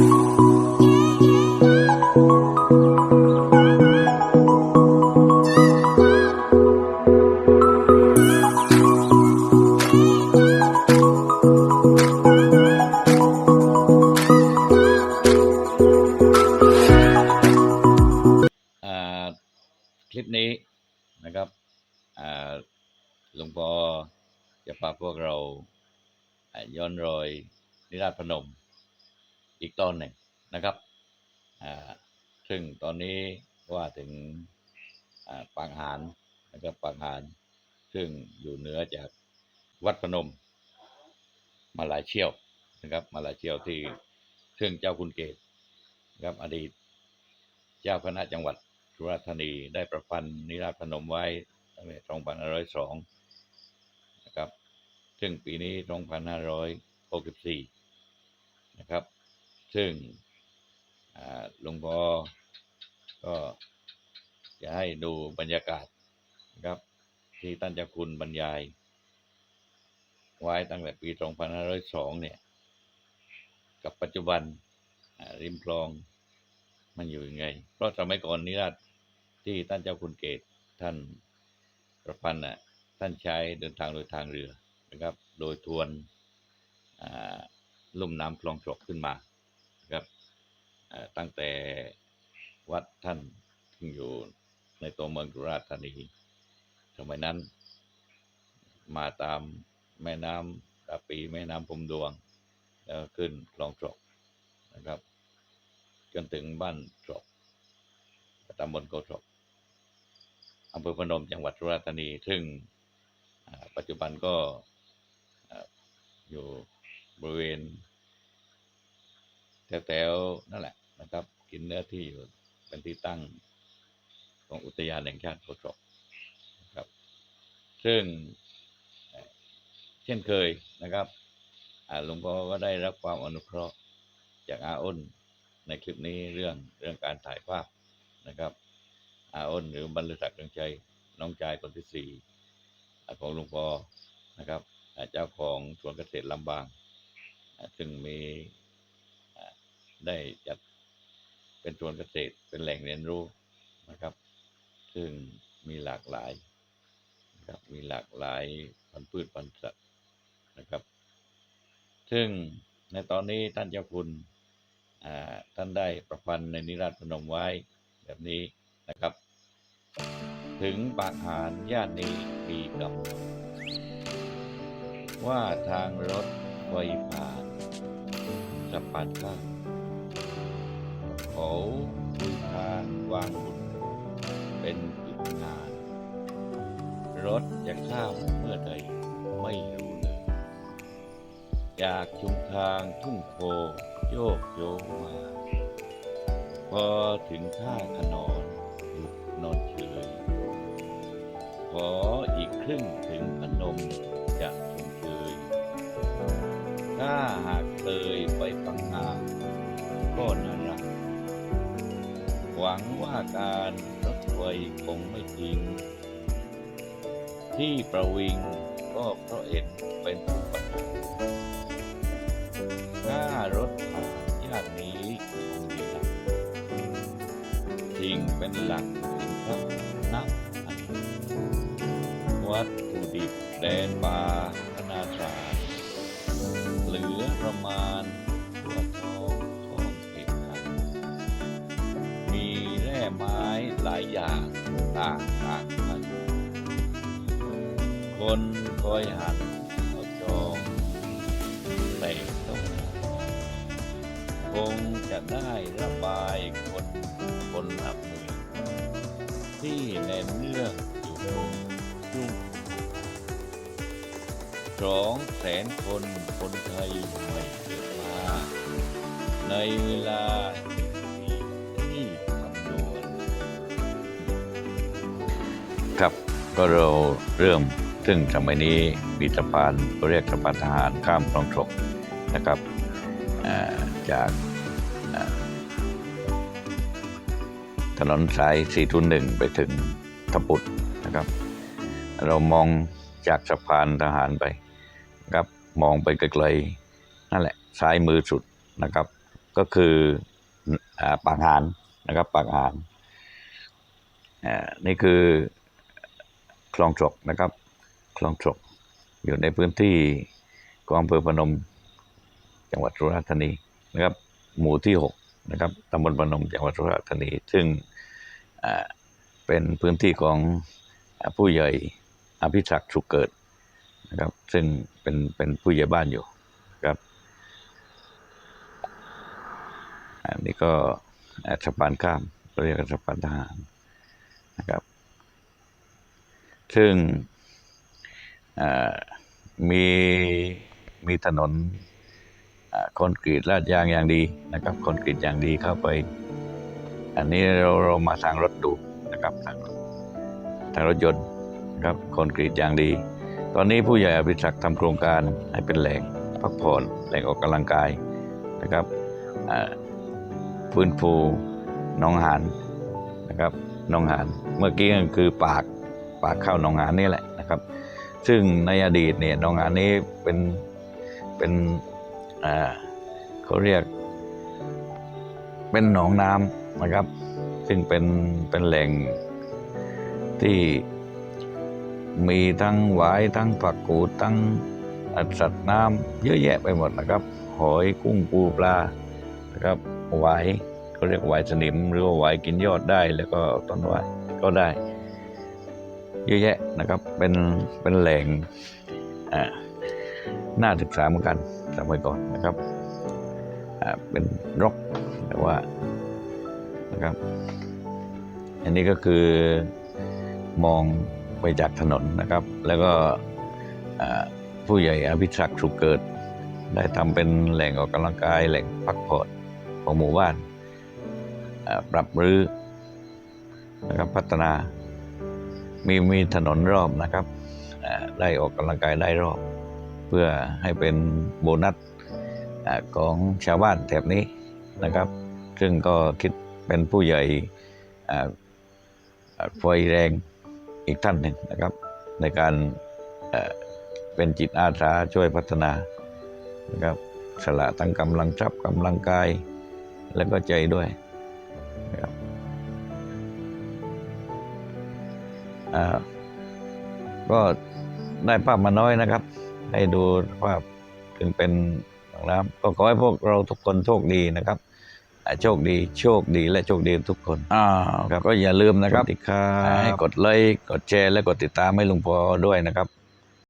คลิปนี้นะครับหลวงพ่อจะพาพวกเราอ่าย้อนรอยนิราชพนม อีกตอนหนึ่งนะครับซึ่งตอนนี้ว่าถึงปางหารนะครับปางหารซึ่งอยู่เหนือจากวัดพนม มาหลายเชี่ยวนะครับ มาหลายเชี่ยวที่ซึ่งเจ้าคุณเกศนะครับอดีต เจ้าคณะจังหวัดสุราษฎร์ธานีได้ประพันธ์นิราชพนมไว้ตั้งแต่2502นะครับ ซึ่งปีนี้ 2564 นะครับ ซึ่งหลวงพ่อก็จะให้ดูบรรยากาศนะครับ ที่ท่านเจ้าคุณบรรยาย ไว้ตั้งแต่ปี 2502 เนี่ย กับปัจจุบันริมคลองมันอยู่ยังไง เพราะสมัยก่อนนิราชที่ท่านเจ้าคุณเกตท่านประพันธ์น่ะท่านใช้เดินทางโดยทางเรือนะครับ โดยทวนลุ่มน้ำคลองจกขึ้นมา ครับตั้งแต่วัดท่านที่อยู่ในตัวเมืองสุราษฎร์ธานีสมัยนั้น มาตามแม่น้ำตาปีแม่น้ำพมดวง แล้วขึ้นคลองจกนะครับ จนถึงบ้านศรกตำบลโกศกอำเภอพนมจังหวัดสุราษฎร์ธานี ซึ่งปัจจุบันก็อยู่บริเวณ แถวๆนั่นแหละนะครับ กินเนื้อที่อยู่เป็นที่ตั้งของอุทยานแห่งชาติโกศกนะครับ ซึ่งเช่นเคยนะครับอ่าหลวงพ่อก็ได้รับความอนุเคราะห์จากอาอ้นในคลิปนี้เรื่องเรื่องการถ่ายภาพนะครับอาอ้นหรือบรรลือศักดิ์เรืองใจน้องชายคนที่สี่ของหลวงพ่อนะครับเจ้าของสวนเกษตรลำบาง ซึ่งมี ได้จัดเป็นสวนเกษตรเป็นแหล่งเรียนรู้นะครับ ซึ่งมีหลากหลายนะครับ มีหลากหลายพันธุ์พืชพันธุ์สัตว์นะครับ ซึ่งในตอนนี้ท่านเจ้าคุณอ่าท่านได้ประพันธ์ในนิราชพนมไว้แบบนี้นะครับ ถึงปากหารญาตินี้มีกำว่าทางรถไฟผ่านสะพานข้าม เขาคุยทางวางบุญเป็นจุดงานรถจะข้ามเมื่อใดไม่รู้เลย จากชุมทางทุ่งโพโยกโยมา พอถึงท่าขนอนหยุดนอนเฉยขออีกครึ่งถึงพนมจะชมเชยถ้าหากเคยไปฟังงานก็น่ารัก หวังว่าการรถไฟคงไม่ทิ้งที่ประวิงก็เพราะเห็นเป็นอุปสรรคถ้ารถผ่านย่านนี้คงมีหลักสิ่งเป็นหลักสินทรัพย์นับวัตถุดิบแดนป่าธนาคารเหลือประมาณ หลายอย่างต่างต่างกัน คนคอยหันเอาจองแต่ต้องคงจะได้ระบายคนคนนับหมื่นที่แน่นเนื่องอยู่ตรงทุ่งสองแสนคนคนไทยไม่เกิดมาในเวลา ครับก็เราเริ่มซึ่งสมัยนี้มีสะพานเขาเรียกสะพานทหารข้ามคลองถกนะครับจากถนนสาย 401 ไปถึงทะปุดนะครับ เรามองจากสะพานทหารไปครับมองไปไกลๆนั่นแหละซ้ายมือสุดนะครับ ก็คืออปากหานนะครับปากหานนี่คือ คลองฉกนะครับ คลองฉกอยู่ในพื้นที่ของอำเภอพนม จังหวัดสุราษฎร์ธานีนะครับ หมู่ที่หกนะครับตำบลพนมจังหวัดสุราษฎร์ธานี ซึ่งเป็นพื้นที่ของอผู้ใหญ่อภิศักดิ์สุขเกิดนะครับ ซึ่งเป็นเป็นผู้ใหญ่บ้านอยู่ครับอันนี้ก็สะพานข้ามเราเรียกสะพานทหารนะครับ ซึ่งมีมีถนนคอนกรีตลาดยางอย่างดีนะครับคอนกรีตอย่างดีเข้าไป อันนี้เราเรามาทางรถดูนะครับทางรถทางรถยนต์นะครับคอนกรีตอย่างดี ตอนนี้ผู้ใหญ่อภิศักดิ์ทำโครงการให้เป็นแหล่งพักผ่อนแหล่งออกกำลังกายนะครับฟื้นฟูหนองหานนะครับหนองหานเมื่อกี้ก็คือปาก ปากเข้าหนองหานนี่แหละนะครับ ซึ่งในอดีตเนี่ยหนองหานนี้เป็นเป็นเขาเรียก เป็นหนองน้ำนะครับ ซึ่งเป็นเป็นแหล่งที่มีทั้งหวายทั้งผักกูดทั้งสัตว์น้ำเยอะแยะไปหมดนะครับ หอยกุ้งปูปลานะครับหวายเขาเรียกหวายสนิมหรือว่าหวายกินยอดได้แล้วก็ต้นหวายก็ได้ เยอะแยะนะครับเป็นเป็นแหล่งน่าศึกษาเหมือนกันสมัยก่อนนะครับเป็นรกแต่ว่านะครับ อันนี้ก็คือมองไปจากถนนนะครับ แล้วก็ผู้ใหญ่อภิศักสุเกิด ได้ทำเป็นแหล่งออกกำลังกายแหล่งพักผ่อนของหมู่บ้าน ปรับรื้อนะครับพัฒนา มีมีถนนรอบนะครับ ได้ออกกำลังกายได้รอบ เพื่อให้เป็นโบนัสของชาวบ้านแถบนี้นะครับ ซึ่งก็คิดเป็นผู้ใหญ่ไฟแรงอีกท่านหนึ่งนะครับ ในการเป็นจิตอาสาช่วยพัฒนานะครับสละทั้งกำลังทรัพย์กำลังกาย และก็ใจด้วย ก็ได้ภาพมาน้อยนะครับ ให้ดูภาพถึงเป็นหนองน้ำก็ขอให้พวกเราทุกคนโชคดีนะครับอ่าโชคดีโชคดีและโชคดีทุกคนอ่าครับก็อย่าลืมนะครับติดค้าให้กดไลค์กดแชร์และกดติดตามให้ลุงพอด้วยนะครับ